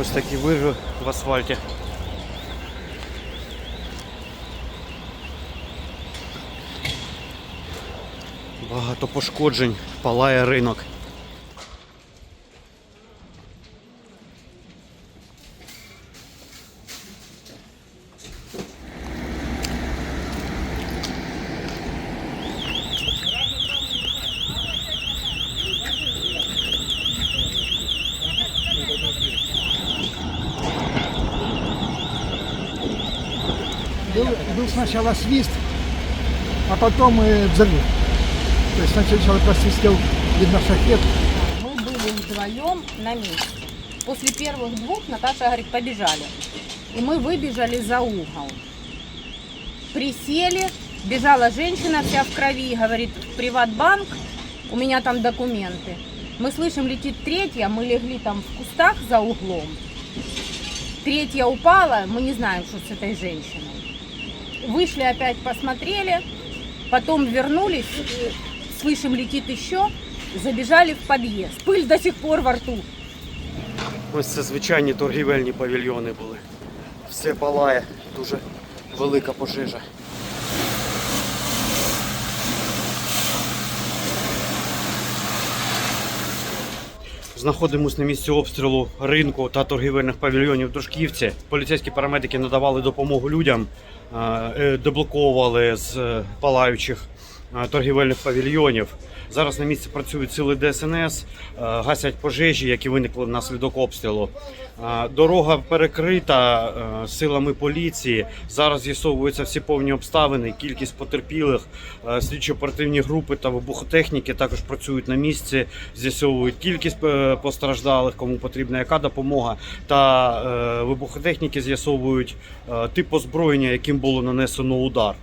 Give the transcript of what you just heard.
Ось такі вирви в асфальті. Багато пошкоджень, палає ринок. Был, был сначала свист, а потом э, взрыв. То есть сначала просвистел, видно, шахет, Мы были вдвоем на месте. После первых двух Наташа говорит, побежали. И мы выбежали за угол. Присели, бежала женщина вся в крови, говорит, в приватбанк, у меня там документы. Мы слышим, летит третья, мы легли там в кустах за углом. Третья упала, мы не знаем, что с этой женщиной. Вышли опять, посмотрели, потом вернулись, э, слышим, летит еще, забежали в подъезд. Пыль до сих пор во рту. Ось це звичайні торгівельні павільйони були. Все палає, дуже велика пожежа. Знаходимось на місці обстрілу ринку та торгівельних павільйонів в Дружківці. Поліцейські парамедики надавали допомогу людям, е, е, деблоковували з е, палаючих торгівельних павільйонів. Зараз на місці працюють сили ДСНС, е, гасять пожежі, які виникли внаслідок обстрілу. Е, Дорога перекрита е, силами поліції. Зараз з'ясовуються всі повні обставини, кількість потерпілих. Е, Слідчо-оперативні групи та вибухотехніки також працюють на місці, з'ясовують кількість е, постраждалих, кому потрібна яка допомога. Та е, вибухотехніки з'ясовують е, тип озброєння, яким було нанесено удар.